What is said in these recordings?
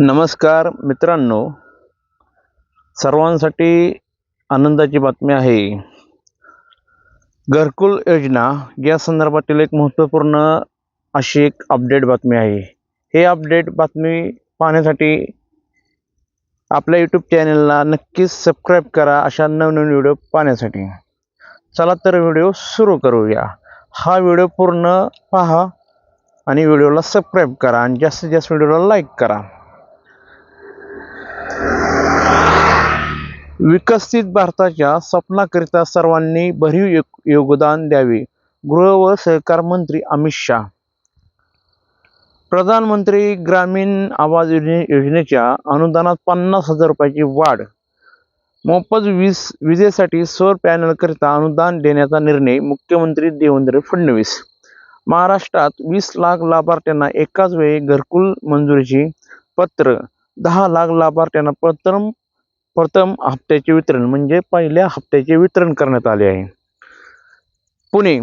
नमस्कार मित्रांनो. सर्वांसाठी आनंदाची बातमी आहे. घरकुल योजना या संदर्भातील एक महत्त्वपूर्ण अशी एक अपडेट बातमी आहे. हे अपडेट बातमी पाहण्यासाठी आपल्या यूट्यूब चॅनलला नक्कीच सबस्क्राईब करा अशा नवनवीन व्हिडिओ पाहण्यासाठी. चला तर व्हिडिओ सुरू करूया. हा व्हिडिओ पूर्ण पहा आणि व्हिडिओला सबस्क्राईब करा आणि जास्तीत जास्त व्हिडिओला लाईक करा. विकसित भारताच्या स्वप्नाकरिता सर्वांनी भरीव योग- योगदान द्यावे. गृह व सहकार मंत्री अमित शाह. प्रधानमंत्री ग्रामीण आवाज योजने योजनेच्या अनुदानात पन्नास हजार रुपयाची वाढ. मोफत वीज विजेसाठी सौर पॅनलकरिता अनुदान देण्याचा निर्णय मुख्यमंत्री देवेंद्र फडणवीस. महाराष्ट्रात वीस लाख लाभार्थ्यांना एकाच वेळी घरकुल मंजुरीची पत्र दहा लाख लाभार्थ्यांना प्रथम प्रथम हप्त्याचे वितरण म्हणजे पहिल्या हप्त्याचे वितरण करण्यात आले आहे. पुणे.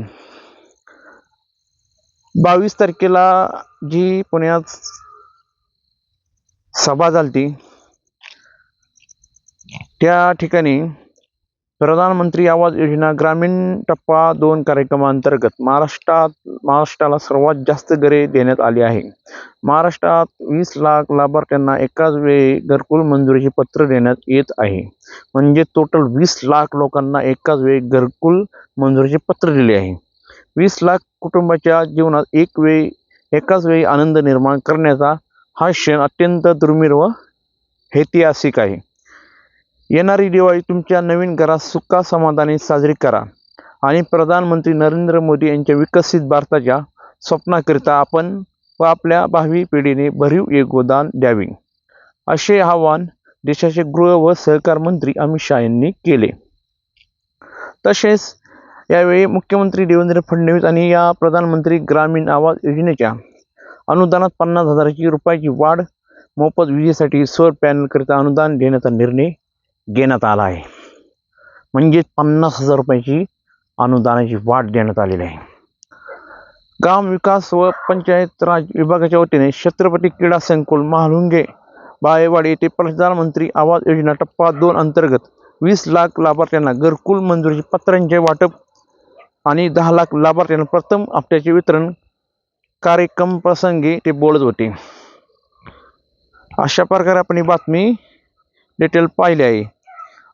बावीस तारखेला जी पुण्यात सभा झाली त्या ठिकाणी प्रधानमंत्री आवाज योजना ग्रामीण टप्पा दोन कार्यक्रमांतर्गत महाराष्ट्रात महाराष्ट्राला सर्वात जास्त घरे देण्यात आली आहे. महाराष्ट्रात वीस लाख लाभार्थ्यांना एकाच वेळी घरकुल मंजुरीचे पत्र देण्यात येत आहे. म्हणजे टोटल वीस लाख लोकांना एकाच वेळी घरकुल मंजुरीचे पत्र दिले आहे. वीस लाख कुटुंबाच्या जीवनात एक वेळी एकाच वेळी आनंद निर्माण करण्याचा हा क्षण अत्यंत दुर्मिळ व ऐतिहासिक आहे. येणारी दिवाळी तुमच्या नवीन घरात सुखा समाधानी साजरी करा. आणि प्रधानमंत्री नरेंद्र मोदी यांच्या विकसित भारताच्या स्वप्नाकरिता आपण व आपल्या भावी पिढीने भरीव योगदान द्यावे. असे आवाहन देशाचे गृह व सहकार मंत्री अमित शहा यांनी केले. तसेच यावेळी मुख्यमंत्री देवेंद्र फडणवीस आणि या प्रधानमंत्री ग्रामीण आवास योजनेच्या अनुदानात पन्नास हजाराची रुपयाची वाढ मोफत विजेसाठी सौर पॅनलकरिता अनुदान देण्याचा निर्णय घेण्यात आला आहे. म्हणजेच पन्नास हजार रुपयाची अनुदानाची वाढ देण्यात आलेली आहे. ग्राम विकास व पंचायत राज विभागाच्या वतीने छत्रपती क्रीडा संकुल महालुंगे बाळेवाडी येथे प्रधानमंत्री आवास योजना टप्पा दोन अंतर्गत वीस लाख लाभार्थ्यांना घरकुल मंजुरीचे पत्रांचे वाटप आणि दहा लाख लाभार्थ्यांना प्रथम हप्त्याचे वितरण कार्यक्रम प्रसंगी ते बोलत होते. अशा प्रकारे आपण ही बातमी डिटेल पाहिली आहे.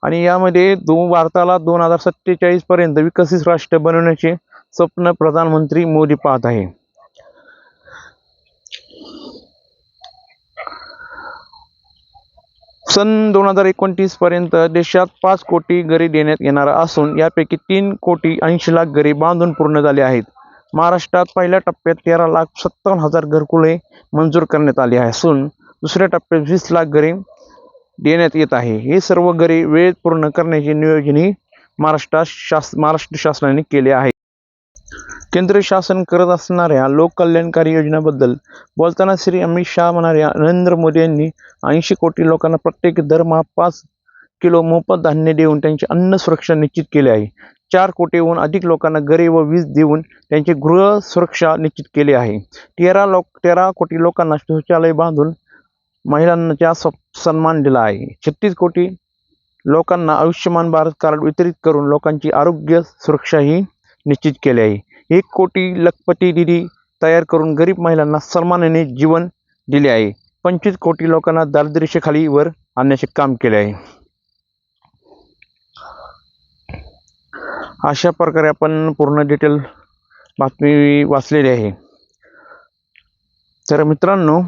आणि यामध्ये दोन भारताला दोन हजार सत्तेचाळीस पर्यंत विकसित राष्ट्र बनवण्याचे स्वप्न प्रधानमंत्री मोदी पाहत आहे. सन दोन हजार एकोणतीस पर्यंत देशात पाच कोटी घरे देण्यात येणार असून यापैकी तीन कोटी ऐंशी लाख घरे बांधून पूर्ण झाले आहेत. महाराष्ट्रात पहिल्या टप्प्यात तेरा लाख सत्तावन्न हजार घरकुले मंजूर करण्यात आली आहे असून दुसऱ्या टप्प्यात वीस लाख घरे देण्यात येत आहे. हे सर्व घरे वेळेत पूर्ण करण्याचे नियोजनही महाराष्ट्रात शास महाराष्ट्र शासनाने केले आहे. केंद्र शासन करत असणाऱ्या लोककल्याणकारी योजनाबद्दल बोलताना श्री अमित शहा म्हणाऱ्या नरेंद्र मोदी यांनी ऐंशी कोटी लोकांना प्रत्येक दरमहा पाच किलो मोफत धान्य देऊन त्यांची अन्न सुरक्षा निश्चित केली आहे. चार कोटीहून अधिक लोकांना घरे व वीज देऊन त्यांची गृह सुरक्षा निश्चित केली आहे. तेरा लोक तेरा कोटी लोकांना शौचालय बांधून महिलांना सन्मान दिला आहे. छत्तीस कोटी लोकांना आयुष्यमान भारत कार्ड वितरित करून लोकांची आरोग्य सुरक्षाही निश्चित केली आहे. एक कोटी लखपती दिदी तयार करून गरीब महिलांना सन्मानाने जीवन दिले आहे. पंचवीस कोटी लोकांना दारिद्र्यरेषेखाली वर आणण्याचे काम केले आहे. अशा प्रकारे आपण पूर्ण डिटेल बातमी वाचलेली आहे. तर मित्रांनो